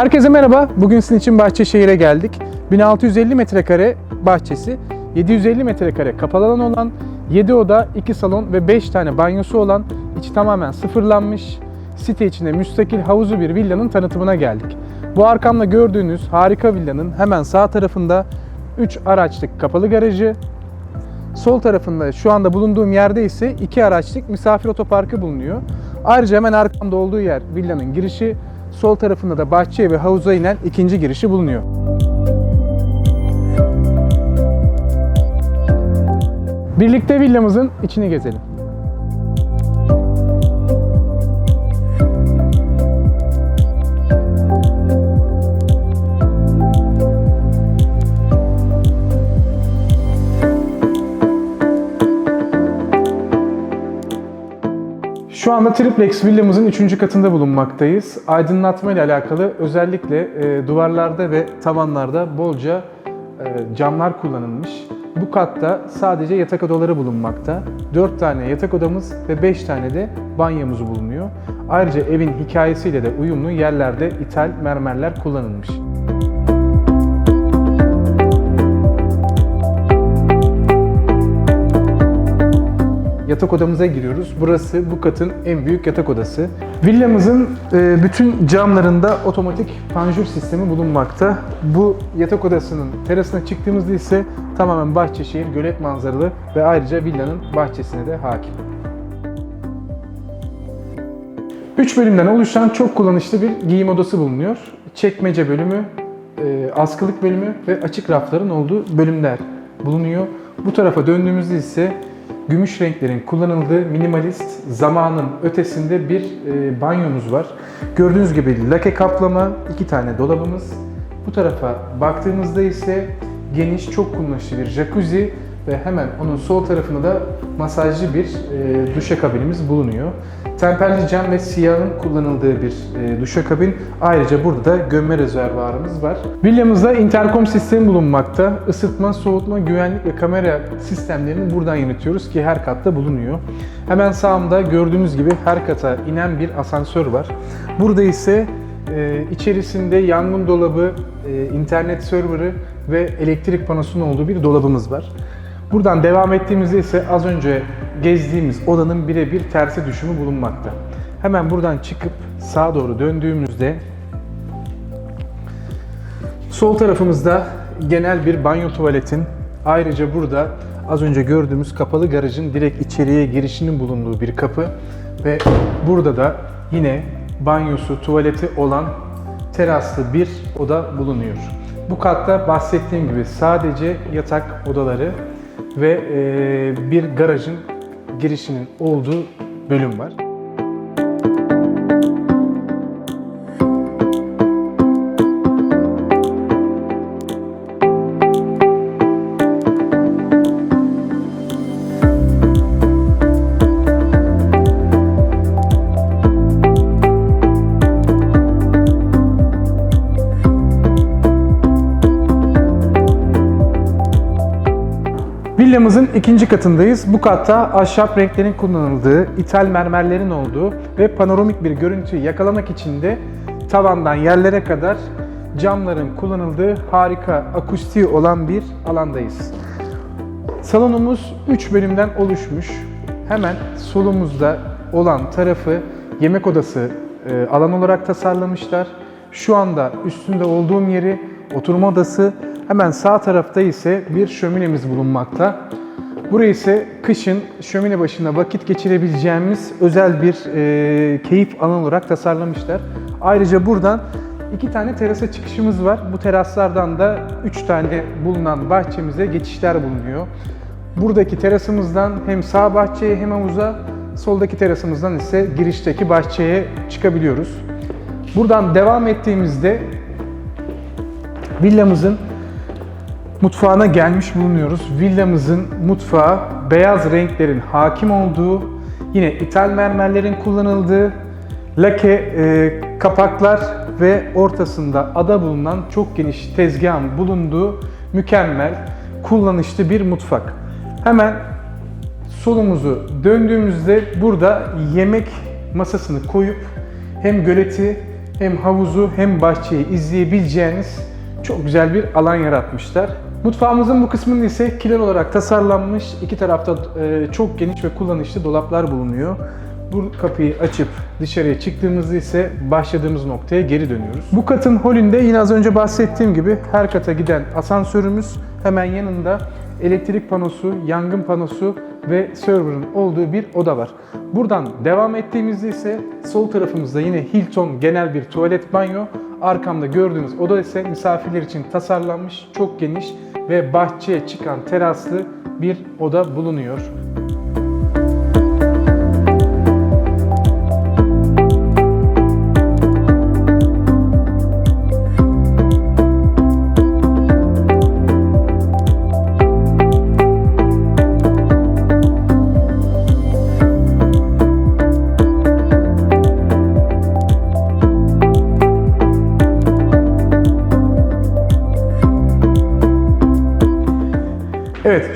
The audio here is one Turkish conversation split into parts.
Herkese merhaba. Bugün sizin için Bahçeşehir'e geldik. 1650 metrekare bahçesi, 750 metrekare kapalı alan olan, 7 oda, 2 salon ve 5 tane banyosu olan, içi tamamen sıfırlanmış, site içinde müstakil havuzu bir villanın tanıtımına geldik. Bu arkamda gördüğünüz harika villanın hemen sağ tarafında 3 araçlık kapalı garajı, Sol tarafında şu anda bulunduğum yerde ise iki araçlık misafir otoparkı bulunuyor. Ayrıca hemen arkamda olduğu yer villanın girişi, sol tarafında da bahçeye ve havuza inen ikinci girişi bulunuyor. Birlikte villamızın içini gezelim. Anda triplex villamızın 3. katında bulunmaktayız. Aydınlatma ile alakalı özellikle e, duvarlarda ve tavanlarda bolca e, camlar kullanılmış. Bu katta sadece yatak odaları bulunmakta. 4 tane yatak odamız ve 5 tane de banyomuz bulunuyor. Ayrıca evin hikayesiyle de uyumlu yerlerde ithal mermerler kullanılmış. Yatak odamıza giriyoruz. Burası bu katın en büyük yatak odası. Villamızın e, bütün camlarında otomatik panjur sistemi bulunmakta. Bu yatak odasının terasına çıktığımızda ise tamamen Bahçeşehir gölet manzaralı ve ayrıca villanın bahçesine de hakim. 3 bölümden oluşan çok kullanışlı bir giyim odası bulunuyor. Çekmece bölümü, e, askılık bölümü ve açık rafların olduğu bölümler bulunuyor. Bu tarafa döndüğümüzde ise gümüş renklerin kullanıldığı minimalist zamanın ötesinde bir e, banyomuz var. Gördüğünüz gibi lake kaplama, iki tane dolabımız. Bu tarafa baktığımızda ise geniş, çok kullanışlı bir jacuzzi ve hemen onun sol tarafında da masajlı bir e, duşakabinimiz bulunuyor. Temperli cam ve siyahın kullanıldığı bir e, duşakabin. Ayrıca burada da gömme rezervuarımız var. Villamızda interkom sistemi bulunmakta. Isıtma, soğutma, güvenlik ve kamera sistemlerini buradan yönetiyoruz ki her katta bulunuyor. Hemen sağımda gördüğünüz gibi her kata inen bir asansör var. Burada ise e, içerisinde yangın dolabı, e, internet serverı ve elektrik panosunun olduğu bir dolabımız var. Buradan devam ettiğimizde ise az önce gezdiğimiz odanın birebir tersi düşümü bulunmakta. Hemen buradan çıkıp sağa doğru döndüğümüzde sol tarafımızda genel bir banyo tuvaletin ayrıca burada az önce gördüğümüz kapalı garajın direkt içeriye girişinin bulunduğu bir kapı ve burada da yine banyosu, tuvaleti olan teraslı bir oda bulunuyor. Bu katta bahsettiğim gibi sadece yatak odaları ve bir garajın girişinin olduğu bölüm var. Villamızın ikinci katındayız. Bu katta ahşap renklerin kullanıldığı, ithal mermerlerin olduğu ve panoramik bir görüntüyü yakalamak için de tavandan yerlere kadar camların kullanıldığı harika akustiği olan bir alandayız. Salonumuz 3 bölümden oluşmuş. Hemen solumuzda olan tarafı yemek odası e, alan olarak tasarlamışlar. Şu anda üstünde olduğum yeri oturma odası, hemen sağ tarafta ise bir şöminemiz bulunmakta. Burayı ise kışın şömine başında vakit geçirebileceğimiz özel bir e, keyif alanı olarak tasarlamışlar. Ayrıca buradan iki tane terasa çıkışımız var. Bu teraslardan da üç tane bulunan bahçemize geçişler bulunuyor. Buradaki terasımızdan hem sağ bahçeye hem havuza, soldaki terasımızdan ise girişteki bahçeye çıkabiliyoruz. Buradan devam ettiğimizde villamızın mutfağına gelmiş bulunuyoruz. Villamızın mutfağı beyaz renklerin hakim olduğu, yine ithal mermerlerin kullanıldığı, lake e, kapaklar ve ortasında ada bulunan çok geniş tezgahın bulunduğu mükemmel, kullanışlı bir mutfak. Hemen solumuzu döndüğümüzde burada yemek masasını koyup hem göleti hem havuzu hem bahçeyi izleyebileceğiniz çok güzel bir alan yaratmışlar. Mutfağımızın bu kısmında ise kiler olarak tasarlanmış, iki tarafta e, çok geniş ve kullanışlı dolaplar bulunuyor. Bu kapıyı açıp dışarıya çıktığımızda ise başladığımız noktaya geri dönüyoruz. Bu katın holünde yine az önce bahsettiğim gibi her kata giden asansörümüz hemen yanında elektrik panosu, yangın panosu ve server'ın olduğu bir oda var. Buradan devam ettiğimizde ise sol tarafımızda yine Hilton genel bir tuvalet banyo. Arkamda gördüğünüz oda ise misafirler için tasarlanmış, çok geniş ve bahçeye çıkan teraslı bir oda bulunuyor.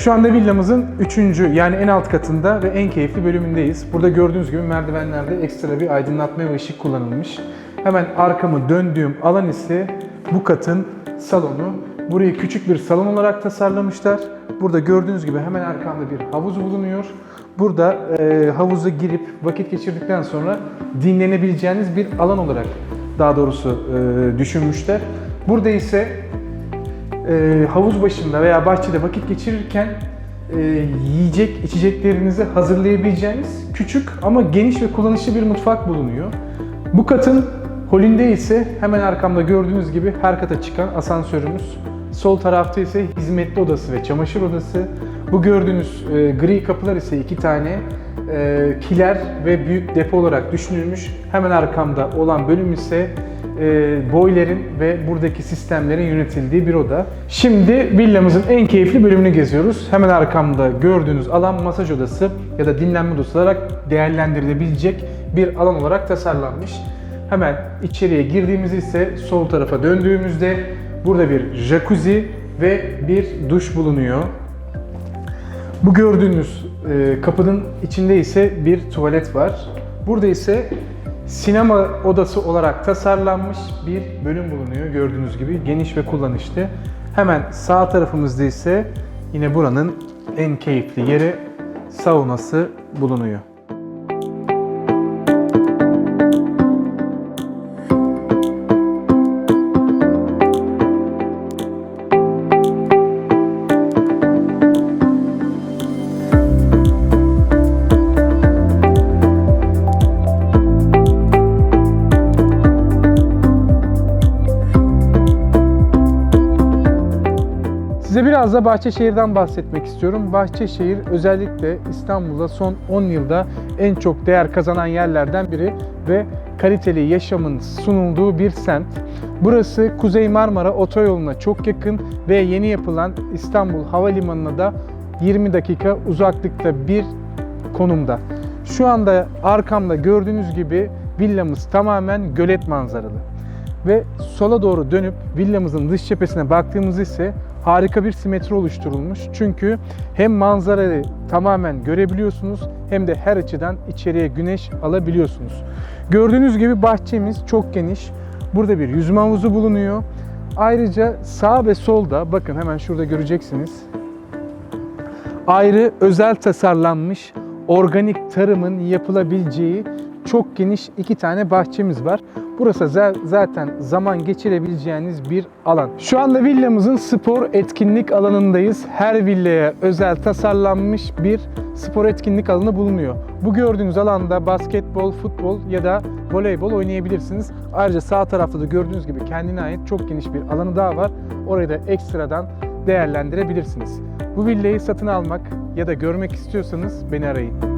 Şu anda villamızın 3. yani en alt katında ve en keyifli bölümündeyiz. Burada gördüğünüz gibi merdivenlerde ekstra bir aydınlatma ve ışık kullanılmış. Hemen arkamı döndüğüm alan ise bu katın salonu. Burayı küçük bir salon olarak tasarlamışlar. Burada gördüğünüz gibi hemen arkamda bir havuz bulunuyor. Burada e, havuza girip vakit geçirdikten sonra dinlenebileceğiniz bir alan olarak daha doğrusu e, düşünmüşler. Burada ise e, havuz başında veya bahçede vakit geçirirken e, yiyecek içeceklerinizi hazırlayabileceğiniz küçük ama geniş ve kullanışlı bir mutfak bulunuyor. Bu katın holünde ise hemen arkamda gördüğünüz gibi her kata çıkan asansörümüz. Sol tarafta ise hizmetli odası ve çamaşır odası. Bu gördüğünüz e, gri kapılar ise iki tane e, kiler ve büyük depo olarak düşünülmüş. Hemen arkamda olan bölüm ise e, boilerin ve buradaki sistemlerin yönetildiği bir oda. Şimdi villamızın en keyifli bölümünü geziyoruz. Hemen arkamda gördüğünüz alan masaj odası ya da dinlenme odası olarak değerlendirilebilecek bir alan olarak tasarlanmış. Hemen içeriye girdiğimizde ise sol tarafa döndüğümüzde burada bir jacuzzi ve bir duş bulunuyor. Bu gördüğünüz e, kapının içinde ise bir tuvalet var. Burada ise sinema odası olarak tasarlanmış bir bölüm bulunuyor. Gördüğünüz gibi geniş ve kullanışlı. Hemen sağ tarafımızda ise yine buranın en keyifli yeri saunası bulunuyor. Biraz da Bahçeşehir'den bahsetmek istiyorum. Bahçeşehir özellikle İstanbul'da son 10 yılda en çok değer kazanan yerlerden biri ve kaliteli yaşamın sunulduğu bir semt. Burası Kuzey Marmara Otoyolu'na çok yakın ve yeni yapılan İstanbul Havalimanı'na da 20 dakika uzaklıkta bir konumda. Şu anda arkamda gördüğünüz gibi villamız tamamen gölet manzaralı. Ve sola doğru dönüp villamızın dış cephesine baktığımız ise harika bir simetri oluşturulmuş. Çünkü hem manzarayı tamamen görebiliyorsunuz hem de her açıdan içeriye güneş alabiliyorsunuz. Gördüğünüz gibi bahçemiz çok geniş. Burada bir yüzme havuzu bulunuyor. Ayrıca sağ ve solda bakın hemen şurada göreceksiniz. Ayrı özel tasarlanmış organik tarımın yapılabileceği çok geniş iki tane bahçemiz var. Burası za- zaten zaman geçirebileceğiniz bir alan. Şu anda villamızın spor etkinlik alanındayız. Her villaya özel tasarlanmış bir spor etkinlik alanı bulunuyor. Bu gördüğünüz alanda basketbol, futbol ya da voleybol oynayabilirsiniz. Ayrıca sağ tarafta da gördüğünüz gibi kendine ait çok geniş bir alanı daha var. Orayı da ekstradan değerlendirebilirsiniz. Bu villayı satın almak ya da görmek istiyorsanız beni arayın.